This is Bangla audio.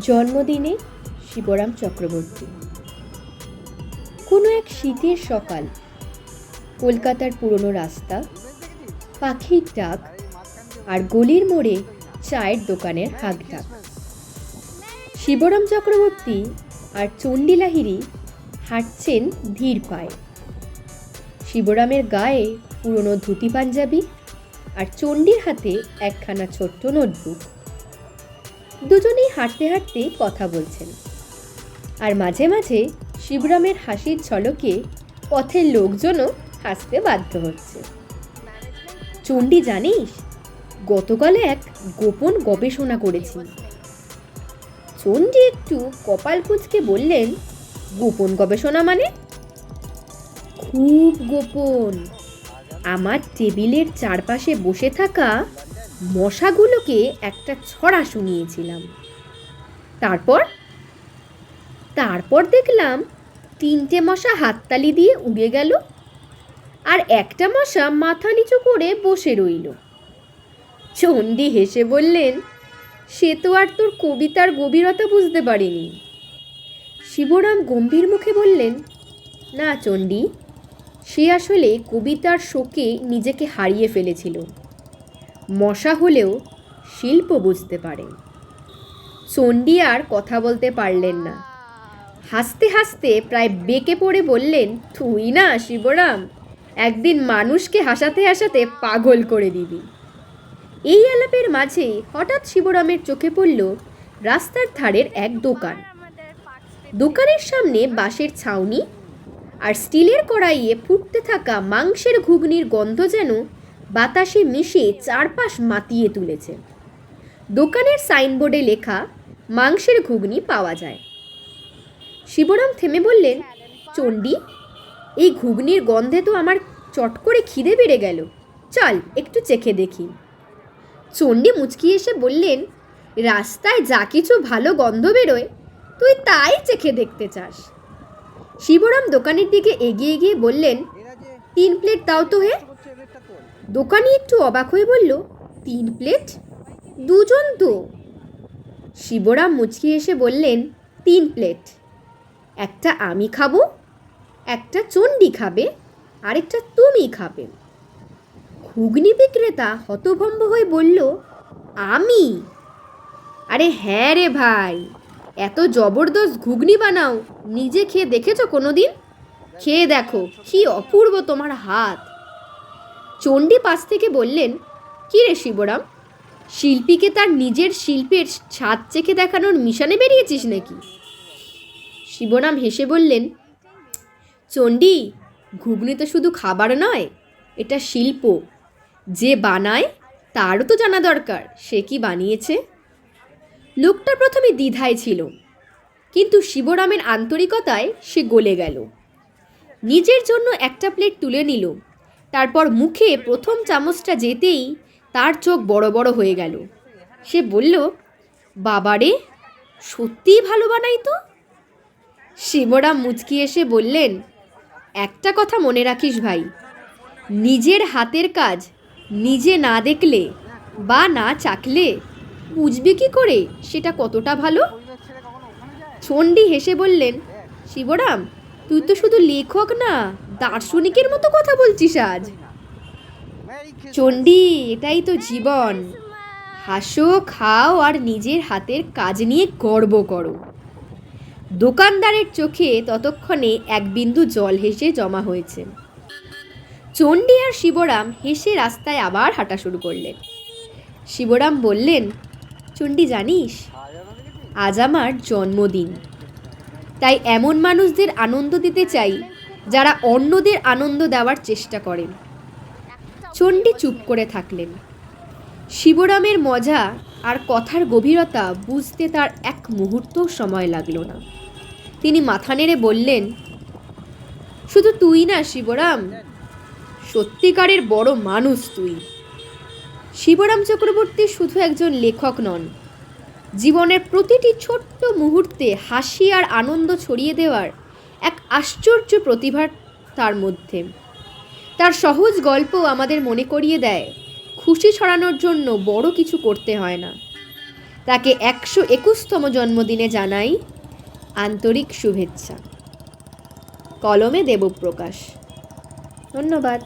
জন্মদিনে শিবরাম চক্রবর্তী। কোনো এক শীতের সকাল কলকাতার পুরনো রাস্তা, পাখির ডাক আর গলির মোড়ে চায়ের দোকানের হাঁক ডাক শিবরাম চক্রবর্তী আর চণ্ডী লাহিড়ী হাঁটছেন ধীর পায়ে। শিবরামের গায়ে পুরনো ধুতি পাঞ্জাবি আর চণ্ডীর হাতে একখানা ছোট্ট নোটবুক। দুজনেই হাঁটতে হাঁটতে কথা বলছেন। আর মাঝে মাঝে শিবরামের হাসির ঝলকে পথের লোকজনও হাসতে বাধ্য হচ্ছে। চণ্ডী, জানিস? গতকাল এক গোপন গবেষণা করেছি। চণ্ডী একটু কপাল কুচকে বললেন, গোপন গবেষণা মানে? খুব গোপন। আমার টেবিলের চারপাশে বসে থাকা মশাগুলোকে একটা ছড়া শুনিয়েছিলাম। তারপর? তারপর দেখলাম তিনটে মশা হাততালি দিয়ে উড়ে গেল আর একটা মশা মাথা নিচু করে বসে রইল। চণ্ডী হেসে বললেন, সে তো আর তোর কবিতার গভীরতা বুঝতে পারিনি। শিবরাম গম্ভীর মুখে বললেন, না চণ্ডী, সে আসলে কবিতার শোকে নিজেকে হারিয়ে ফেলেছিল। মশা হলেও শিল্প বুঝতে পারে। চণ্ডী আর কথা বলতে পারলেন না। হাসতে হাসতে প্রায় বেঁকে পড়ে বললেন, তুই না শিবরাম, একদিন মানুষকে হাসাতে হাসাতে পাগল করে দিবি। এই আলাপের মাঝে হঠাৎ শিবরামের চোখে পড়ল রাস্তার ধারের এক দোকান। দোকানের সামনে বাঁশের ছাউনি আর স্টিলের কড়াইয়ে ফুটতে থাকা মাংসের ঘুগনির গন্ধ যেন বাতাসে মিশে চারপাশ মাতিয়ে তুলেছে। দোকানের সাইনবোর্ডে লেখা, মাংসের ঘুগনি পাওয়া যায়। শিবরাম থেমে বললেন, চণ্ডী, এই ঘুগনির গন্ধে তো আমার চট করে খিদে বেড়ে গেল। চল, একটু চেখে দেখি। চণ্ডী মুচকি এসে বললেন, রাস্তায় যা কিছু ভালো গন্ধ বেরোয়, তুই তাই চেখে দেখতে চাস। শিবরাম দোকানের দিকে এগিয়ে গিয়ে বললেন, তিন প্লেট দাও তো হে। দোকানি একটু অবাক হয়ে বলল, তিন প্লেট? দুজন তো? শিবরাম মুচকি এসে বললেন, তিন প্লেট। একটা আমি খাব, একটা চণ্ডী খাবে, আরেকটা তুমি খাবে। ঘুগনি বিক্রেতা হতভম্ব হয়ে বলল, আমি? আরে হ্যাঁ রে ভাই, এত জবরদস্ত ঘুগনি বানাও, নিজে খেয়ে দেখেছ কোনো দিন খেয়ে দেখো, কি অপূর্ব তোমার হাত। চণ্ডী পাশ থেকে বললেন, কী রে শিবরাম? শিল্পীকে তার নিজের শিল্পের ছাদ চেখে দেখানোর মিশনে বেরিয়েছিস নাকি? শিবরাম হেসে বললেন, চণ্ডী, ঘুগনি তো শুধু খাবার নয়, এটা শিল্প। যে বানায়, তারও তো জানা দরকার, সে কি বানিয়েছে? লোকটা প্রথমে দ্বিধায় ছিল, কিন্তু শিবরামের আন্তরিকতায় সে গলে গেল। নিজের জন্য একটা প্লেট তুলে নিল তারপর মুখে প্রথম চামচটা যেতেই তার চোখ বড় বড় হয়ে গেল। সে বলল, বাবারে, সত্যিই ভালো বানাই তো? শিবরাম মুচকি এসে বললেন, একটা কথা মনে রাখিস ভাই, নিজের হাতের কাজ নিজে না দেখলে বা না চাকলে বুঝবি কি করে? সেটা কতটা ভালো? চণ্ডী হেসে বললেন শিবরাম তুই তো শুধু লেখক না, দার্শনিকের মতো কথা বলছিস আজ। চণ্ডী, এটাই তো জীবন। হাসো, খাও আর নিজের হাতের কাজ নিয়ে গর্ব করো। দোকানদারের চোখে ততক্ষণে এক বিন্দু জল হেসে জমা হয়েছে। চণ্ডী আর শিবরাম হেসে রাস্তায় আবার হাঁটা শুরু করলেন। শিবরাম বললেন, চণ্ডী, জানিস, আজ আমার জন্মদিন। তাই এমন মানুষদের আনন্দ দিতে চাই, যারা অন্যদের আনন্দ দেওয়ার চেষ্টা করেন। চণ্ডী চুপ করে থাকলেন। শিবরামের মজা আর কথার গভীরতা বুঝতে তার এক মুহূর্তও সময় লাগল না। তিনি মাথা নেড়ে বললেন, শুধু তুই না, শিবরাম। সত্যিকারের বড় মানুষ তুই। শিবরাম চক্রবর্তী শুধু একজন লেখক নন জীবনের প্রতিটি ছোট্ট মুহূর্তে হাসি আর আনন্দ ছড়িয়ে দেওয়ার এক আশ্চর্য প্রতিভা তার মধ্যে। তার সহজ গল্প আমাদের মনে করিয়ে দেয়, খুশি ছড়ানোর জন্য বড় কিছু করতে হয় না। তাকে একশো একুশতম জন্মদিনে জানাই আন্তরিক শুভেচ্ছা। কলমে দেবপ্রকাশ। ধন্যবাদ।